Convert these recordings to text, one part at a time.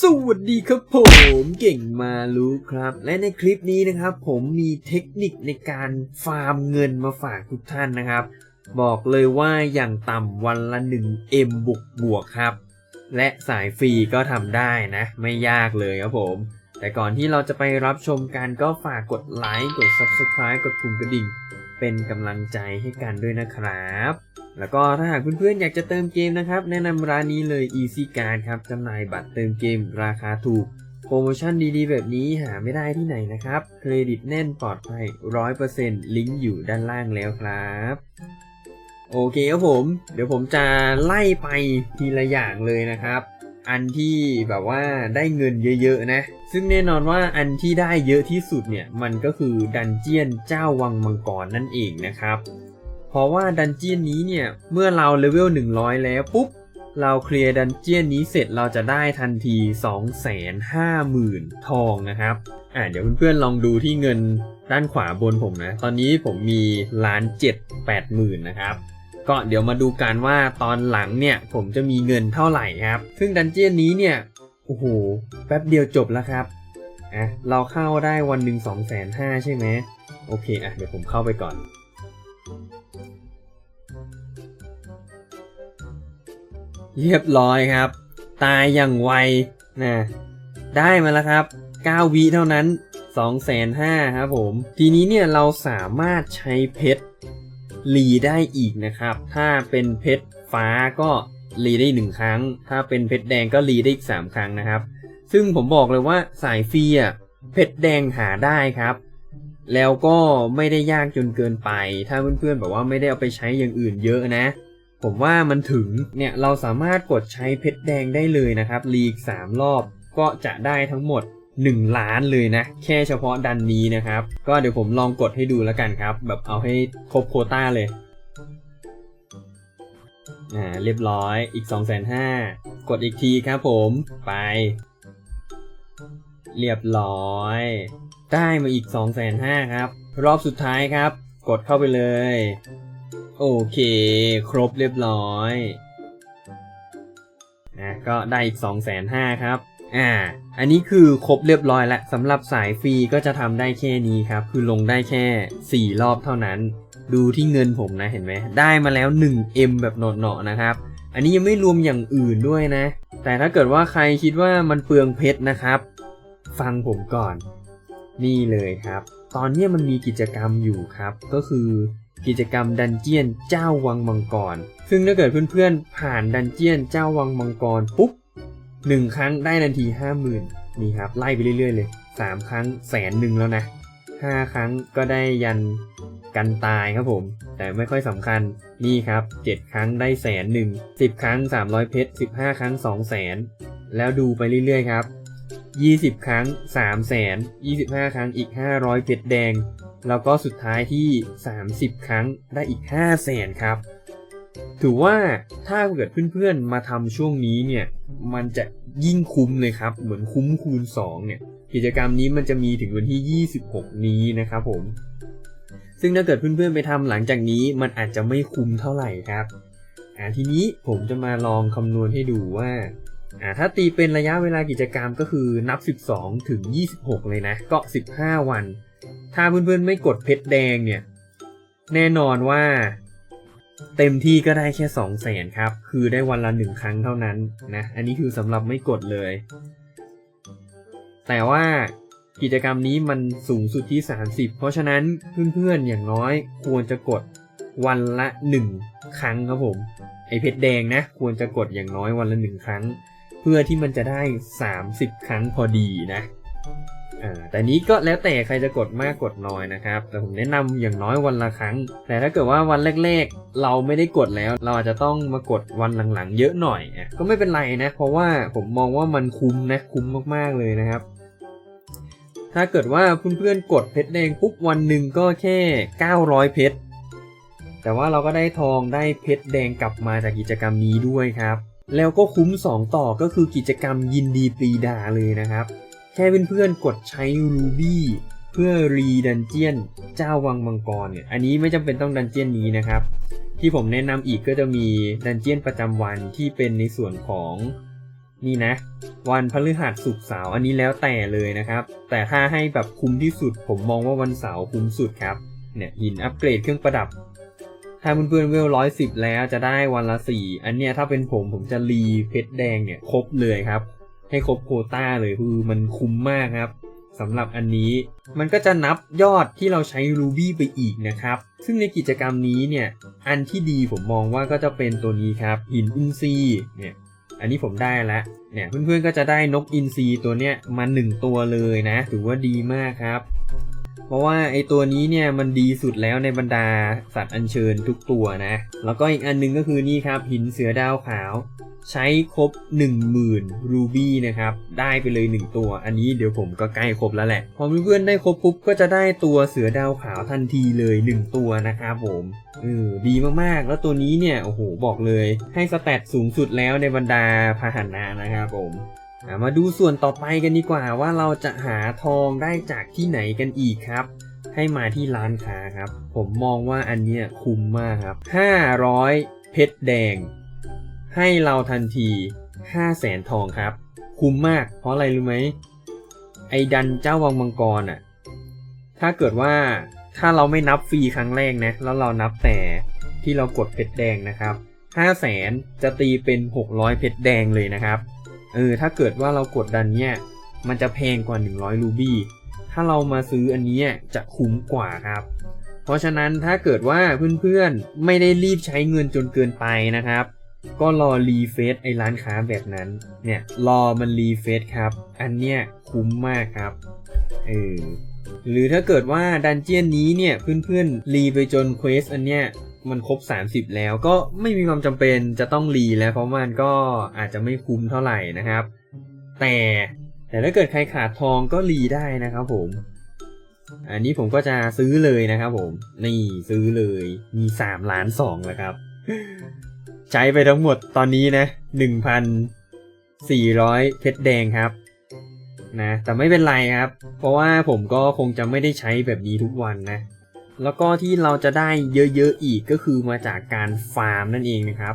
สวัสดีครับผมเก่งมารู้ครับ และในคลิปนี้นะครับ ผมมีเทคนิคในการฟาร์มเงินมาฝากทุกท่านนะครับ บอกเลยว่าอย่างต่ำวันละ 1M บวกบวกครับ และสายฟรีก็ทำได้นะ ไม่ยากเลยครับผม แต่ก่อนที่เราจะไปรับชมกันก็ฝากกดไลค์กด Subscribe กดปุ่มกระดิ่ง เป็นกำลังใจให้กันด้วยนะครับ แล้วก็ถ้าหากเพื่อนๆอยากจะเติมเกมนะครับ แนะนำร้านนี้เลย Easy Card ครับจำหน่ายบัตรเติมเกมราคาถูก โปรโมชั่นดีๆ แบบนี้หาไม่ได้ที่ไหนนะครับ เครดิตแน่นปลอดภัย 100%ลิงก์อยู่ด้านล่างแล้วครับโอเคครับผม เดี๋ยวผมจะไล่ไปทีละอย่างเลยนะครับ อันที่แบบว่าได้เงินเยอะๆนะ ซึ่งแน่นอนว่าอันที่ได้เยอะที่สุดเนี่ย มันก็คือดันเจียนเจ้าวังมังกรนั่นเองนะครับ เพราะว่าดันเจียนนี้เนี่ยเมื่อเราเลเวล100 แล้วปุ๊บเราเคลียร์ดันเจียนนี้เสร็จเราจะได้ทันที 250,000 ทองนะครับ อ่าเดี๋ยวเพื่อนๆลองดูที่เงินด้านขวาบนผมนะ ตอนนี้ผมมีล้านเจ็ดแปดหมื่นนะครับ ก็เดี๋ยวมาดูกันว่าตอนหลังเนี่ยผมจะมีเงินเท่าไหร่ครับ ซึ่งดันเจียนนี้เนี่ย โอ้โห แป๊บเดียวจบแล้วครับ อะ เราเข้าได้วันหนึ่งสองแสนห้าใช่ไหม โอเค อะ เดี๋ยวผมเข้าไปก่อน เรียบร้อยครับ ตายอย่างไวนะได้มาแล้วครับ 9 วิเท่านั้น 2 5 0 0 0ครับผม ทีนี้เนี่ยเราสามารถใช้เพชรรีได้อีกนะครับ ถ้าเป็นเพชรฟ้าก็รีได้หนึ่งครั้ง ถ้าเป็นเพชรแดงก็รีได้อีก 3 ครั้งนะครับ ซึ่งผมบอกเลยว่าสายฟรีอะเพชรแดงหาได้ครับ แล้วก็ไม่ได้ยากจนเกินไป ถ้าเพื่อนๆแบบว่าไม่ได้เอาไปใช้อย่างอื่นเยอะนะ ผมว่ามันถึงเนี่ยเราสามารถกดใช้เพชรแดงได้เลยนะครับลีก 3 รอบก็จะได้ทั้งหมด 1 ล้านเลยนะ แค่เฉพาะดันนี้นะครับ ก็เดี๋ยวผมลองกดให้ดูแล้วกันครับ แบบเอาให้ครบโคต้าเลยอ่าเรียบร้อยอีก 2 5 0 0 0กดอีกทีครับผมไป เรียบร้อย ได้มาอีก 2 5 0 0 0ครับ รอบสุดท้ายครับ กดเข้าไปเลย โอเค ครบเรียบร้อยนะก็ได้อีก2 5 0 0 0ครับ อ่า อันนี้คือครบเรียบร้อยแล้วสำหรับสายฟรีก็จะทำได้แค่นี้ครับ คือลงได้แค่ 4 รอบเท่านั้น ดูที่เงินผมนะเห็นไหม ได้มาแล้ว 1M แบบหนอๆนะครับ อันนี้ยังไม่รวมอย่างอื่นด้วยนะ แต่ถ้าเกิดว่าใครคิดว่ามันเปลืองเพชรนะครับ ฟังผมก่อน นี่เลยครับ ตอนนี้มันมีกิจกรรมอยู่ครับ ก็คือ กิจกรรมดันเจียนเจ้าวังมังกร ซึ่งถ้าเกิดเพื่อนๆ ผ่านดันเจียนเจ้าวังมังกรปุ๊บหนึ่งครั้งได้ทันทีห้าหมื่นนี่ครับไล่ไปเรื่อยๆเลยสามครั้งแสนหนึ่งแล้วนะห้าครั้งก็ได้ยันกันตายครับผม แต่ไม่ค่อยสำคัญนี่ครับเจ็ดครั้งได้แสนหนึ่งสิบครั้งสามร้อยเพชรสิบห้าครั้งสองแสนแล้วดูไปเรื่อยๆครับ 20 ครั้ง 3 0 0แสน25 ครั้งอีก 500 เพชรแดง แล้วก็สุดท้ายที่ 30 ครั้งได้อีก 5 0 0แสนครับ ถือว่าถ้าเกิดเพื่อนๆมาทำช่วงนี้เนี่ยมันจะยิ่งคุ้มเลยครับ เหมือนคุ้มคูณ 2 เนี่ย กิจกรรมนี้มันจะมีถึงวันที่ 26 นี้นะครับผม ซึ่งถ้าเกิดเพื่อนๆไปทำหลังจากนี้มันอาจจะไม่คุ้มเท่าไหร่ครับอ่าทีนี้ผมจะมาลองคำนวณให้ดูว่าอ่าถ้าตีเป็นระยะเวลากิจกรรมก็คือนับ 12 ถึง 26 เลยนะ ก็ 15 วัน ถ้าเพื่อนๆไม่กดเพชรแดงเนี่ย แน่นอนว่า เต็มที่ก็ได้แค่2 0 0แสนครับ คือได้วันละหนึ่งครั้งเท่านั้นนะ อันนี้คือสำหรับไม่กดเลย แต่ว่ากิจกรรมนี้มันสูงสุดที่ 30 เพราะฉะนั้นเพื่อนๆอย่างน้อยควรจะกดวันละ 1 ครั้งครับผม ไอเพชรแดงนะ ควรจะกดอย่างน้อยวันละหนึ่งครั้ง เพื่อที่มันจะได้ 30 ครั้งพอดีนะ อ่าแต่นี้ก็แล้วแต่ใครจะกดมากกดน้อยนะครับ แต่ผมแนะนำอย่างน้อยวันละครั้ง แต่ถ้าเกิดว่าวันแรกๆ เราไม่ได้กดแล้ว เราอาจจะต้องมากดวันหลังๆ เยอะหน่อยอะก็ไม่เป็นไรนะ เพราะว่าผมมองว่ามันคุ้มนะคุ้มมากๆเลยนะครับ ถ้าเกิดว่าเพื่อนๆกดเพชรแดงปุ๊บวันหนึ่งก็แค่ 900 เพชรแต่ว่าเราก็ได้ทองได้เพชรแดงกลับมาจากกิจกรรมนี้ด้วยครับ แล้วก็คุ้ม 2 ต่อก็คือกิจกรรมยินดีปรีดาเลยนะครับ แค่เพื่อนๆกดใช้รูบี้เพื่อรีดันเจียนเจ้าวังมังกรเนี่ย อันนี้ไม่จำเป็นต้องดันเจียนนี้นะครับ ที่ผมแนะนำอีกก็จะมีดันเจียนประจำวันที่เป็นในส่วนของนี่นะ วันพฤหัสศุกร์เสาร์อันนี้แล้วแต่เลยนะครับ แต่ถ้าให้แบบคุ้มที่สุด ผมมองว่าวันเสาร์คุ้มสุดครับเนี่ยหินอัปเกรดเครื่องประดับ ถ้าเพื่อนๆเวลร้อยสิบแล้วจะได้วันละสี่อันเนี้ยถ้าเป็นผมผมจะรีเพชรแดงเนี่ยครบเลยครับ ให้ครบโควต้าเลยคือมันคุ้มมากครับสำหรับอันนี้มันก็จะนับยอดที่เราใช้รูบี้ไปอีกนะครับ ซึ่งในกิจกรรมนี้เนี่ย อันที่ดีผมมองว่าก็จะเป็นตัวนี้ครับหินอินซีเนี่ยอันนี้ผมได้แล้วเนี่ยเพื่อนๆก็จะได้นกอินซีตัวเนี้ยมาหนึ่งตัวเลยนะ ถือว่าดีมากครับ เพราะว่าไอตัวนี้เนี่ยมันดีสุดแล้วในบรรดาสัตว์อัญเชิญทุกตัวนะ แล้วก็อีกอันหนึงก็คือนี่ครับหินเสือดาวขาว ใช้ครบ 10,000 รูบี้นะครับ ได้ไปเลย 1 ตัว อันนี้เดี๋ยวผมก็ใกล้ครบแล้วแหละ พอเพื่อนๆได้ครบปุ๊บก็จะได้ตัวเสือดาวขาวทันทีเลย 1 ตัวนะครับผมเออดีมากๆ แล้วตัวนี้เนี่ยโอ้โหบอกเลย ให้สแตทสูงสุดแล้วในบรรดาพาหนะนะครับผม มาดูส่วนต่อไปกันดีกว่าว่าเราจะหาทองได้จากที่ไหนกันอีกครับ ให้มาที่ร้านค้าครับ ผมมองว่าอันเนี้ยคุ้มมากครับ 500 เพชรแดง ให้เราทันที5แสนทองครับ คุ้มมาก เพราะอะไรรู้ไหมไอ้ดันเจ้าวังมังกรอะถ้าเกิดว่าถ้าเราไม่นับฟรีครั้งแรกนะ แล้วเรานับแต่ที่เรากดเพชรแดงนะครับ5แสนจะตีเป็น 600 เพชรแดงเลยนะครับ เออถ้าเกิดว่าเรากดดันเนี้ยมันจะแพงกว่า 100 รูบี้ ถ้าเรามาซื้ออันนี้จะคุ้มกว่าครับ เพราะฉะนั้นถ้าเกิดว่าเพื่อนๆ ไม่ได้รีบใช้เงินจนเกินไปนะครับ ก็รอรีเฟซไอ้ร้านค้าแบบนั้น เนี่ยรอมันรีเฟซครับ อันเนี้ยคุ้มมากครับ เออ หรือถ้าเกิดว่าดันเจียนนี้เนี่ยเพื่อนๆรีไปจนเควสอันเนี้ย มันครบ 30 แล้วก็ไม่มีความจำเป็นจะต้องรีแล้ว เพราะมันก็อาจจะไม่คุ้มเท่าไหร่นะครับ แต่แต่ถ้าเกิดใครขาดทองก็รีได้นะครับผม อันนี้ผมก็จะซื้อเลยนะครับผม นี่ซื้อเลยมี3ล้าน2แล้วครับ ใช้ไปทั้งหมดตอนนี้นะ1,400 เพชรแดงครับนะแต่ไม่เป็นไรครับ เพราะว่าผมก็คงจะไม่ได้ใช้แบบนี้ทุกวันนะ แล้วก็ที่เราจะได้เยอะๆอีกก็คือมาจากการฟาร์มนั่นเองนะครับ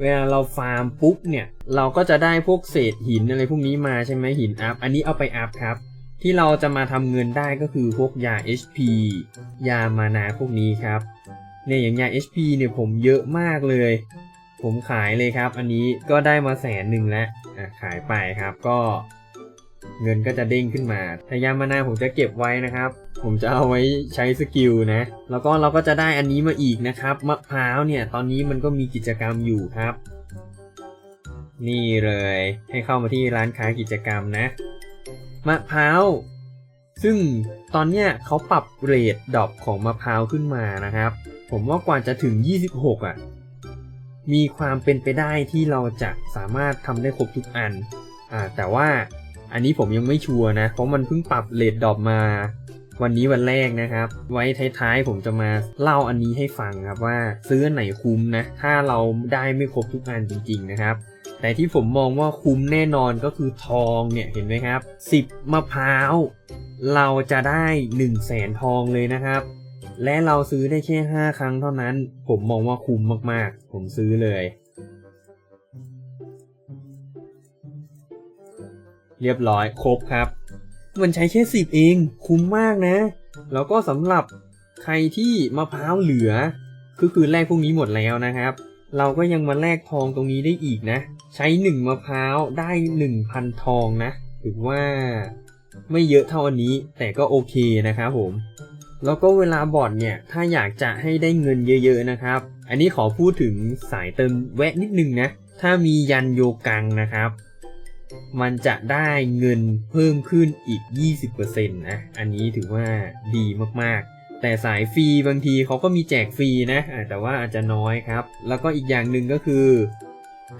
เวลาเราฟาร์มปุ๊บเนี่ยเราก็จะได้พวกเศษหินอะไรพวกนี้มาใช่ไหมหินอัพ อันนี้เอาไปอัพครับ ที่เราจะมาทำเงินได้ก็คือพวกยา HP ยามานาพวกนี้ครับเนี่ยอย่างยา HP เนี่ยผมเยอะมากเลย ผมขายเลยครับ อันนี้ก็ได้มาแสนหนึ่งแล้วขายไปครับก็ เงินก็จะเด้งขึ้นมาแต่ยามานาผมจะเก็บไว้นะครับ ผมจะเอาไว้ใช้สกิลนะ แล้วก็เราก็จะได้อันนี้มาอีกนะครับ มะพร้าวเนี่ย ตอนนี้มันก็มีกิจกรรมอยู่ครับ นี่เลย ให้เข้ามาที่ร้านค้ากิจกรรมนะ มะพร้าว ซึ่งตอนเนี้ยเขาปรับเรทดอปของมะพร้าวขึ้นมานะครับ ผมว่ากว่าจะถึง 26อะมีความเป็นไปได้ที่เราจะสามารถทำได้ครบทุกอัน อ่า แต่ว่า อันนี้ผมยังไม่ชัวร์นะ เพราะมันเพิ่งปรับเรทดอปมา วันนี้วันแรกนะครับ ไว้ท้ายๆ ผมจะมาเล่าอันนี้ให้ฟังครับว่าซื้อไหนคุ้มนะ ถ้าเราได้ไม่ครบทุกอันจริง ๆ นะครับ แต่ที่ผมมองว่าคุ้มแน่นอนก็คือทองเนี่ยเห็นไหมครับ 10 มะพร้าว เราจะได้ 1 0 0 0 0แสนทองเลยนะครับ และเราซื้อได้แค่ 5 ครั้งเท่านั้น ผมมองว่าคุ้มมากๆ ผมซื้อเลย เรียบร้อยครบครับ มันใช้แค่สิบเอง คุ้มมากนะ แล้วก็สำหรับใครที่มะพร้าวเหลือก็คือแลกพวกนี้หมดแล้วนะครับ เราก็ยังมาแลกทองตรงนี้ได้อีกนะ ใช้หนึ่งมะพร้าวได้หนึ่งพันทองนะถือว่าไม่เยอะเท่าอันนี้แต่ก็โอเคนะครับผม แล้วก็เวลาบอร์ดเนี่ย ถ้าอยากจะให้ได้เงินเยอะๆนะครับ อันนี้ขอพูดถึงสายเติมแวะนิดนึงนะ ถ้ามียันโยกังนะครับ มันจะได้เงินเพิ่มขึ้นอีก 20%นะ อันนี้ถือว่าดีมากๆ แต่สายฟรีบางทีเขาก็มีแจกฟรีนะ แต่ว่าอาจจะน้อยครับ แล้วก็อีกอย่างหนึ่งก็คือ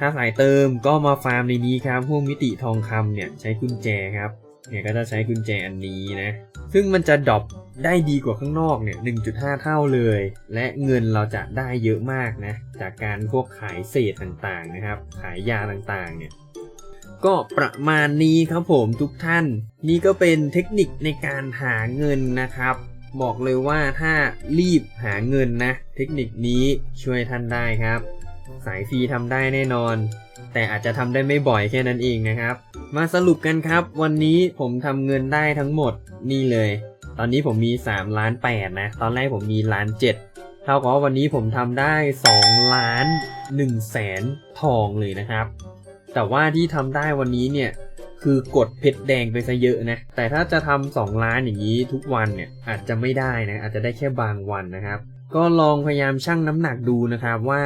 ถ้าสายเติมก็มาฟาร์มในนี้ครับ พวกมิติทองคำเนี่ยใช้กุญแจครับ เนี่ยก็จะใช้กุญแจอันนี้นะ ซึ่งมันจะดรอปได้ดีกว่าข้างนอกเนี่ย 1.5 เท่าเลย และเงินเราจะได้เยอะมากนะ จากการพวกขายเศษต่างๆนะครับ ขายยาต่างๆเนี่ย ก็ประมาณนี้ครับผมทุกท่าน นี่ก็เป็นเทคนิคในการหาเงินนะครับ บอกเลยว่าถ้ารีบหาเงินนะ เทคนิคนี้ช่วยท่านได้ครับ สายฟรีทำได้แน่นอน แต่อาจจะทำได้ไม่บ่อยแค่นั้นเองนะครับ มาสรุปกันครับ วันนี้ผมทำเงินได้ทั้งหมดนี่เลย ตอนนี้ผมมี3ล้าน8นะ ตอนแรกผมมีล้าน7เท่ากับว่าวันนี้ผมทำได้2ล้าน1แสนทองเลยนะครับ แต่ว่าที่ทำได้วันนี้เนี่ยคือกดเพชรแดงไปซะเยอะนะ แต่ถ้าจะทำสองล้านอย่างนี้ทุกวันเนี่ยอาจจะไม่ได้นะ อาจจะได้แค่บางวันนะครับ ก็ลองพยายามชั่งน้ำหนักดูนะครับว่า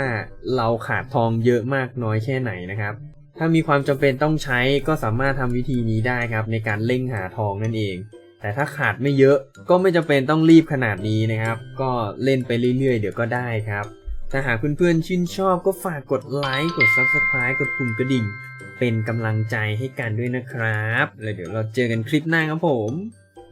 เราขาดทองเยอะมากน้อยแค่ไหนนะครับ ถ้ามีความจำเป็นต้องใช้ก็สามารถทำวิธีนี้ได้ครับ ในการเร่งหาทองนั่นเอง แต่ถ้าขาดไม่เยอะก็ไม่จำเป็นต้องรีบขนาดนี้นะครับ ก็เล่นไปเรื่อยๆ เดี๋ยวก็ได้ครับ ถ้าหากเพื่อนๆชื่นชอบก็ฝากกดไลค์ กด Subscribe กดปุ่มกระดิ่ง เป็นกำลังใจให้กันด้วยนะครับ แล้วเดี๋ยวเราเจอกันคลิปหน้าครับผม